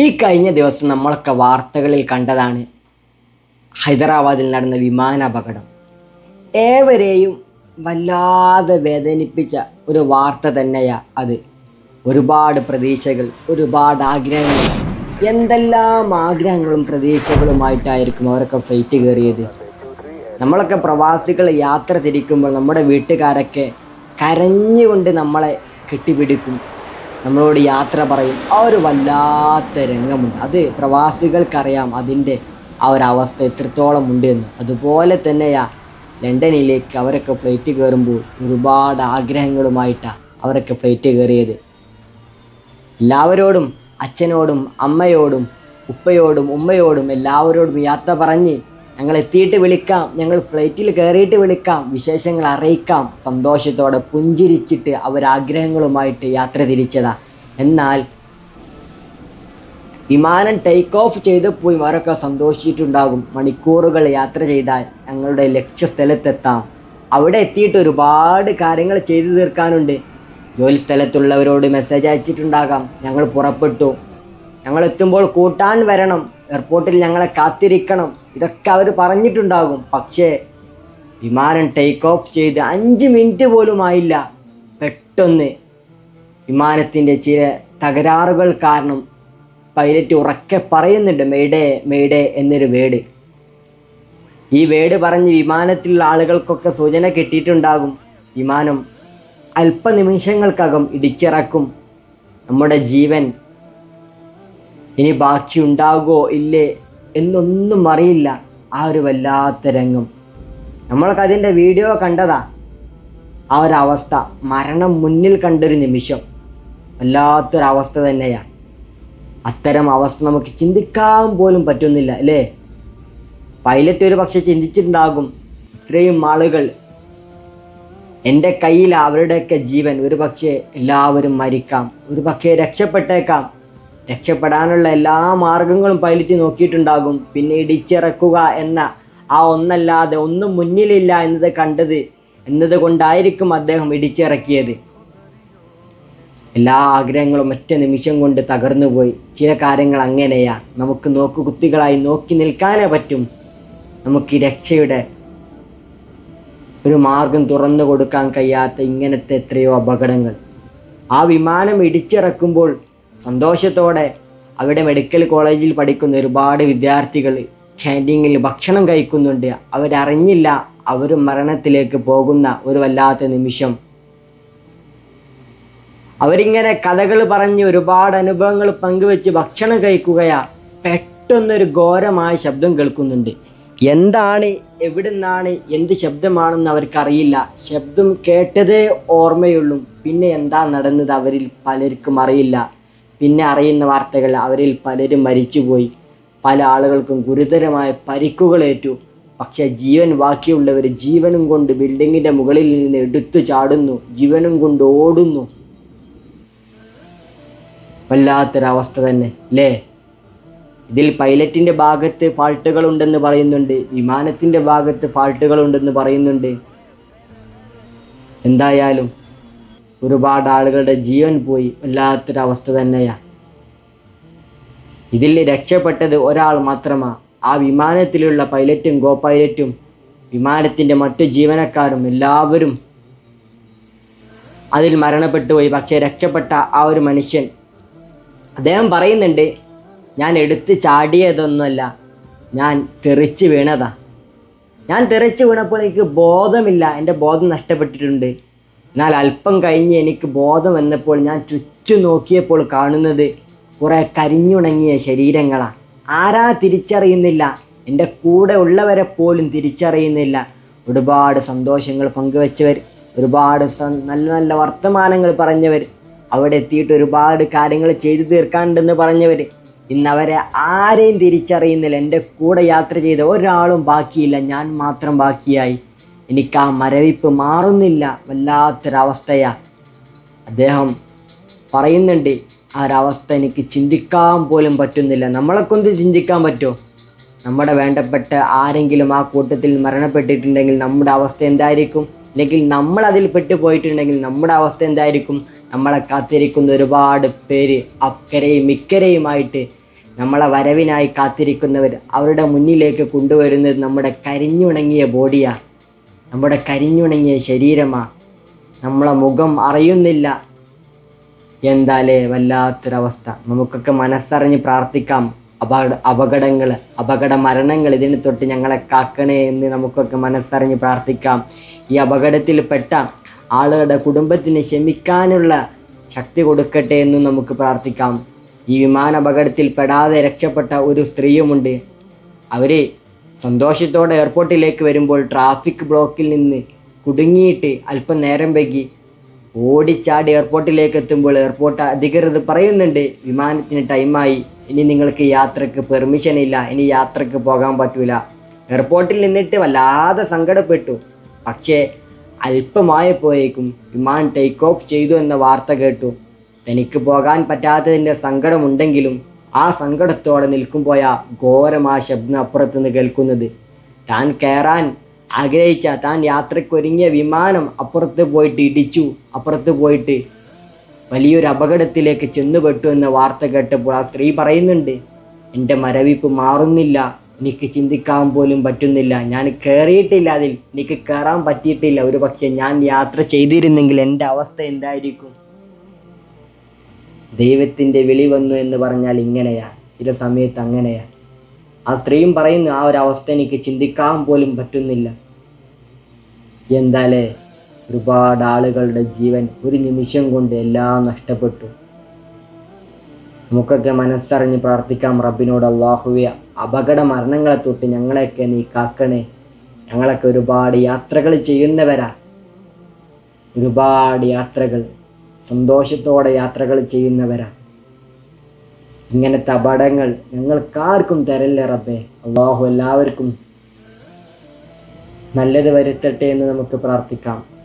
ഈ കഴിഞ്ഞ ദിവസം നമ്മളൊക്കെ വാർത്തകളിൽ കണ്ടതാണ് ഹൈദരാബാദിൽ നടന്ന വിമാനാപകടം ഏവരെയും വല്ലാതെ വേദനിപ്പിച്ച ഒരു വാർത്ത തന്നെയാ അത്. ഒരുപാട് പ്രതീക്ഷകൾ ഒരുപാട് ആഗ്രഹങ്ങൾ. എന്തെല്ലാം ആഗ്രഹങ്ങളും പ്രതീക്ഷകളുമായിട്ടായിരിക്കും അവരൊക്കെ ഫ്ലൈറ്റ് കയറിയത്. നമ്മളൊക്കെ പ്രവാസികൾ യാത്ര തിരിക്കുമ്പോൾ നമ്മുടെ വീട്ടുകാരൊക്കെ കരഞ്ഞുകൊണ്ട് നമ്മളെ കെട്ടിപ്പിടിക്കും. നമ്മളോട് യാത്ര പറയും. ആ ഒരു വല്ലാത്ത രംഗമുണ്ട്. അത് പ്രവാസികൾക്കറിയാം അതിന്റെ ആ ഒരു അവസ്ഥ എത്രത്തോളം ഉണ്ട് എന്ന്. അതുപോലെ തന്നെയാ ലണ്ടനിലേക്ക് അവരൊക്കെ ഫ്ലൈറ്റ് കയറുമ്പോൾ ഒരുപാട് ആഗ്രഹങ്ങളുമായിട്ടാണ് അവരൊക്കെ ഫ്ലൈറ്റ് കയറിയത്. എല്ലാവരോടും അച്ഛനോടും അമ്മയോടും ഉപ്പയോടും ഉമ്മയോടും എല്ലാവരോടും യാത്ര പറഞ്ഞ് ഞങ്ങൾ എത്തിയിട്ട് വിളിക്കാം. ഞങ്ങൾ ഫ്ലൈറ്റിൽ കയറിയിട്ട് വിളിക്കാം. വിശേഷങ്ങൾ അറിയിക്കാം. സന്തോഷത്തോടെ പുഞ്ചിരിച്ചിട്ട് അവരാഗ്രഹങ്ങളുമായിട്ട് യാത്ര തിരിച്ചതാ. എന്നാൽ വിമാനം ടേക്ക് ഓഫ് ചെയ്ത് പോയി. അവരൊക്കെ സന്തോഷിച്ചിട്ടുണ്ടാകും. മണിക്കൂറുകൾ യാത്ര ചെയ്താൽ ഞങ്ങളുടെ ലക്ഷ്യസ്ഥലത്തെത്താം. അവിടെ എത്തിയിട്ട് ഒരുപാട് കാര്യങ്ങൾ ചെയ്തു തീർക്കാനുണ്ട്. ജോലി സ്ഥലത്തുള്ളവരോട് മെസ്സേജ് അയച്ചിട്ടുണ്ടാകാം. ഞങ്ങൾ പുറപ്പെട്ടു. ഞങ്ങൾ എത്തുമ്പോൾ കൂട്ടാൻ വരണം. എയർപോർട്ടിൽ ഞങ്ങളെ കാത്തിരിക്കണം. ഇതൊക്കെ അവർ പറഞ്ഞിട്ടുണ്ടാകും. പക്ഷേ വിമാനം ടേക്ക് ഓഫ് ചെയ്ത് അഞ്ച് മിനിറ്റ് പോലും ആയില്ല. പെട്ടെന്ന് വിമാനത്തിന്റെ ചില തകരാറുകൾ കാരണം പൈലറ്റ് ഉറക്കെ പറയുന്നുണ്ട് മെയ്ഡേ മെയ്ഡേ എന്നൊരു വേഡ് ഈ വേഡ് പറഞ്ഞ് വിമാനത്തിലുള്ള ആളുകൾക്കൊക്കെ സൂചന കിട്ടിയിട്ടുണ്ടാകും. വിമാനം അല്പനിമിഷങ്ങൾക്കകം ഇടിച്ചിറക്കും. നമ്മുടെ ജീവൻ ഇനി ബാക്കിയുണ്ടാകുമോ ഇല്ലേ? എന്നൊന്നും അറിയില്ല. ആ ഒരു വല്ലാത്ത രംഗം. നമ്മൾക്ക് അതിന്റെ വീഡിയോ കണ്ടതാ. ആ ഒരു അവസ്ഥ. മരണം മുന്നിൽ കണ്ടൊരു നിമിഷം. വല്ലാത്തൊരവസ്ഥ തന്നെയാ. അത്തരം അവസ്ഥ നമുക്ക് ചിന്തിക്കാൻ പോലും പറ്റുന്നില്ല അല്ലേ? പൈലറ്റ് ഒരു പക്ഷെ ചിന്തിച്ചിട്ടുണ്ടാകും. ഇത്രയും ആളുകൾ എന്റെ കയ്യിൽ അവരുടെയൊക്കെ ജീവൻ. ഒരു പക്ഷേ എല്ലാവരും മരിക്കാം. ഒരു പക്ഷേ രക്ഷപ്പെട്ടേക്കാം. രക്ഷപ്പെടാനുള്ള എല്ലാ മാർഗങ്ങളും പൈലറ്റ് നോക്കിയിട്ടുണ്ടാകും. പിന്നെ ഇടിച്ചിറക്കുക എന്ന ആ ഒന്നല്ലാതെ ഒന്നും മുന്നിലില്ല എന്നത് കണ്ടത് എന്നത് കൊണ്ടായിരിക്കും അദ്ദേഹം ഇടിച്ചിറക്കിയത്. എല്ലാ ആഗ്രഹങ്ങളും ഒറ്റ നിമിഷം കൊണ്ട് തകർന്നുപോയി. ചില കാര്യങ്ങൾ അങ്ങനെയാ. നമുക്ക് നോക്കുകുത്തികളായി നോക്കി നിൽക്കാനേ പറ്റും. നമുക്ക് രക്ഷയുടെ ഒരു മാർഗം തുറന്നു കൊടുക്കാൻ കഴിയാത്ത ഇങ്ങനത്തെ എത്രയോ അപകടങ്ങൾ. ആ വിമാനം ഇടിച്ചിറക്കുമ്പോൾ സന്തോഷത്തോടെ അവിടെ മെഡിക്കൽ കോളേജിൽ പഠിക്കുന്ന ഒരുപാട് വിദ്യാർത്ഥികൾ ക്യാന്റീനിൽ ഭക്ഷണം കഴിക്കുന്നുണ്ട്. അവരറിഞ്ഞില്ല അവർ മരണത്തിലേക്ക് പോകുന്ന ഒരു വല്ലാത്ത നിമിഷം. അവരിങ്ങനെ കഥകൾ പറഞ്ഞ് ഒരുപാട് അനുഭവങ്ങൾ പങ്കുവെച്ച് ഭക്ഷണം കഴിക്കുകയാ പെട്ടെന്നൊരു ഘോരമായ ശബ്ദം കേൾക്കുന്നുണ്ട്. എന്താണ്? എവിടുന്നാണ്? എന്ത് ശബ്ദമാണെന്ന് അവർക്കറിയില്ല. ശബ്ദം കേട്ടതേ ഓർമ്മയുള്ളൂ. പിന്നെ എന്താ നടന്നത് അവരിൽ പലർക്കും അറിയില്ല. പിന്നെ അറിയുന്ന വാർത്തകൾ അവരിൽ പലരും മരിച്ചുപോയി. പല ആളുകൾക്കും ഗുരുതരമായ പരിക്കുകളേറ്റു പക്ഷെ ജീവൻ ബാക്കിയുള്ളവർ ജീവനും കൊണ്ട് ബിൽഡിങ്ങിന്റെ മുകളിൽ നിന്ന് എടുത്തു ചാടുന്നു. ജീവനും കൊണ്ട് ഓടുന്നു. വല്ലാത്തൊരവസ്ഥ തന്നെ അല്ലേ ഇതിൽ പൈലറ്റിന്റെ ഭാഗത്ത് ഫാൾട്ടുകൾ ഉണ്ടെന്ന് പറയുന്നുണ്ട്. വിമാനത്തിന്റെ ഭാഗത്ത് ഫാൾട്ടുകൾ ഉണ്ടെന്ന് പറയുന്നുണ്ട്. എന്തായാലും ഒരുപാട് ആളുകളുടെ ജീവൻ പോയി. വല്ലാത്തൊരവസ്ഥ തന്നെയാണ് ഇതിൽ രക്ഷപ്പെട്ടത് ഒരാൾ മാത്രമാ. ആ വിമാനത്തിലുള്ള പൈലറ്റും ഗോ പൈലറ്റും വിമാനത്തിന്റെ മറ്റു ജീവനക്കാരും എല്ലാവരും അതിൽ മരണപ്പെട്ടു പോയി. പക്ഷേ രക്ഷപ്പെട്ട ആ ഒരു മനുഷ്യൻ അദ്ദേഹം പറയുന്നുണ്ട് ഞാൻ എടുത്ത് ചാടിയതൊന്നുമല്ല ഞാൻ തെറിച്ച് വീണതാ. ഞാൻ തെറിച്ച് വീണപ്പോൾ എനിക്ക് ബോധമില്ല. എന്റെ ബോധം നഷ്ടപ്പെട്ടിട്ടുണ്ട്. എന്നാൽ അല്പം കഴിഞ്ഞ് എനിക്ക് ബോധം വന്നപ്പോൾ ഞാൻ ചുറ്റും നോക്കിയപ്പോൾ കാണുന്നത് കുറേ കരിഞ്ഞുണങ്ങിയ ശരീരങ്ങളാണ് ആരാ തിരിച്ചറിയുന്നില്ല. എന്റെ കൂടെ ഉള്ളവരെ പോലും തിരിച്ചറിയുന്നില്ല. ഒരുപാട് സന്തോഷങ്ങൾ പങ്കുവെച്ചവർ ഒരുപാട് നല്ല നല്ല വർത്തമാനങ്ങൾ പറഞ്ഞവർ അവിടെ എത്തിയിട്ട് ഒരുപാട് കാര്യങ്ങൾ ചെയ്തു തീർക്കാനുണ്ടെന്ന് പറഞ്ഞവർ. ഇന്ന് അവരെ ആരെയും തിരിച്ചറിയുന്നില്ല. എന്റെ കൂടെ യാത്ര ചെയ്ത ഒരാളും ബാക്കിയില്ല. ഞാൻ മാത്രം ബാക്കിയായി. എനിക്ക് ആ മരവിപ്പ് മാറുന്നില്ല വല്ലാത്തൊരവസ്ഥയാ. അദ്ദേഹം പറയുന്നുണ്ട് ആ ഒരവസ്ഥ എനിക്ക് ചിന്തിക്കാൻ പോലും പറ്റുന്നില്ല. നമ്മളെ കൊണ്ട് ചിന്തിക്കാൻ പറ്റുമോ നമ്മുടെ വേണ്ടപ്പെട്ട ആരെങ്കിലും ആ കൂട്ടത്തിൽ മരണപ്പെട്ടിട്ടുണ്ടെങ്കിൽ നമ്മുടെ അവസ്ഥ എന്തായിരിക്കും? അല്ലെങ്കിൽ നമ്മൾ അതിൽ പെട്ടുപോയിട്ടുണ്ടെങ്കിൽ നമ്മുടെ അവസ്ഥ എന്തായിരിക്കും? നമ്മളെ കാത്തിരിക്കുന്ന ഒരുപാട് പേര് അക്കരയും ഇക്കരയുമായിട്ട് നമ്മളെ വരവിനായി കാത്തിരിക്കുന്നവർ അവരുടെ മുന്നിലേക്ക് കൊണ്ടുവരുന്നത് നമ്മുടെ കരിഞ്ഞുണങ്ങിയ ബോഡിയാ. നമ്മുടെ കരിഞ്ഞുണങ്ങിയ ശരീരമാ. നമ്മളെ മുഖം അറിയുന്നില്ല. എന്താലേ വല്ലാത്തൊരവസ്ഥ. നമുക്കൊക്കെ മനസ്സറിഞ്ഞ് പ്രാർത്ഥിക്കാം. അപകട അപകടങ്ങൾ അപകട മരണങ്ങൾ ഇതിന് തൊട്ട് ഞങ്ങളെ കാക്കണേ എന്ന് നമുക്കൊക്കെ മനസ്സറിഞ്ഞ് പ്രാർത്ഥിക്കാം. ഈ അപകടത്തിൽപ്പെട്ട ആളുകളുടെ കുടുംബത്തിന് ക്ഷമിക്കാനുള്ള ശക്തി കൊടുക്കട്ടെ എന്നും നമുക്ക് പ്രാർത്ഥിക്കാം. ഈ വിമാന അപകടത്തിൽ പെടാതെ രക്ഷപ്പെട്ട ഒരു സ്ത്രീയുമുണ്ട്. അവർ സന്തോഷത്തോടെ എയർപോർട്ടിലേക്ക് വരുമ്പോൾ ട്രാഫിക് ബ്ലോക്കിൽ നിന്ന് കുടുങ്ങിയിട്ട് അല്പം നേരം വൈകി ഓടിച്ചാടി എയർപോർട്ടിലേക്ക് എത്തുമ്പോൾ എയർപോർട്ട് അധികൃതർ പറയുന്നുണ്ട് വിമാനത്തിന് ടൈമായി ഇനി നിങ്ങൾക്ക് യാത്രയ്ക്ക് പെർമിഷൻ ഇല്ല. ഇനി യാത്രയ്ക്ക് പോകാൻ പറ്റൂല. എയർപോർട്ടിൽ നിന്നിട്ട് വല്ലാതെ സങ്കടപ്പെട്ടു. പക്ഷേ അല്പമായപ്പോയേക്കും വിമാനം ടേക്ക് ഓഫ് ചെയ്തു എന്ന വാർത്ത കേട്ടു. തനിക്ക് പോകാൻ പറ്റാത്തതിന്റെ സങ്കടമുണ്ടെങ്കിലും ആ സങ്കടത്തോടെ നിൽക്കുമ്പോയാ ഘോരമായ ശബ്ദം അപ്പുറത്ത് നിന്ന് കേൾക്കുന്നത്. താൻ കയറാൻ ആഗ്രഹിച്ച താൻ യാത്രക്കൊരുങ്ങിയ വിമാനം അപ്പുറത്ത് പോയിട്ട് ഇടിച്ചു അപ്പുറത്ത് പോയിട്ട് വലിയൊരു അപകടത്തിലേക്ക് ചെന്നുപെട്ടു എന്ന വാർത്ത കേട്ടപ്പോൾ ആ സ്ത്രീ പറയുന്നുണ്ട് എന്റെ മരവിപ്പ് മാറുന്നില്ല എനിക്ക് ചിന്തിക്കാൻ പോലും പറ്റുന്നില്ല ഞാൻ കയറിയിട്ടില്ല അതിൽ എനിക്ക് കയറാൻ പറ്റിയിട്ടില്ല ഒരു പക്ഷേ ഞാൻ യാത്ര ചെയ്തിരുന്നെങ്കിൽ എന്റെ അവസ്ഥ എന്തായിരിക്കും? ദൈവത്തിന്റെ വിളി വന്നു എന്ന് പറഞ്ഞാൽ ഇങ്ങനെയാ ചില സമയത്ത് അങ്ങനെയാ. ആ സ്ത്രീയും പറയുന്നു ആ ഒരു അവസ്ഥ എനിക്ക് ചിന്തിക്കാൻ പോലും പറ്റുന്നില്ല. എന്താലേ ഒരുപാട് ആളുകളുടെ ജീവൻ ഒരു നിമിഷം കൊണ്ട് എല്ലാം നഷ്ടപ്പെട്ടു. നമുക്കൊക്കെ മനസ്സറിഞ്ഞ് പ്രാർത്ഥിക്കാം റബ്ബിനോട് അള്ളാഹുവെ അപകട മരണങ്ങളെ തൊട്ട് ഞങ്ങളെയൊക്കെ നീ കാക്കണേ. ഞങ്ങളൊക്കെ ഒരുപാട് യാത്രകൾ ചെയ്യുന്നവരാ. ഒരുപാട് യാത്രകൾ. സന്തോഷത്തോടെ യാത്രകൾ ചെയ്യുന്നവരാ. ഇങ്ങനത്തെ അപകടങ്ങൾ ഞങ്ങൾക്കാർക്കും തരല്ലേ റബ്ബേ. അള്ളാഹു എല്ലാവർക്കും നല്ലത് വരുത്തട്ടെ എന്ന് നമുക്ക് പ്രാർത്ഥിക്കാം.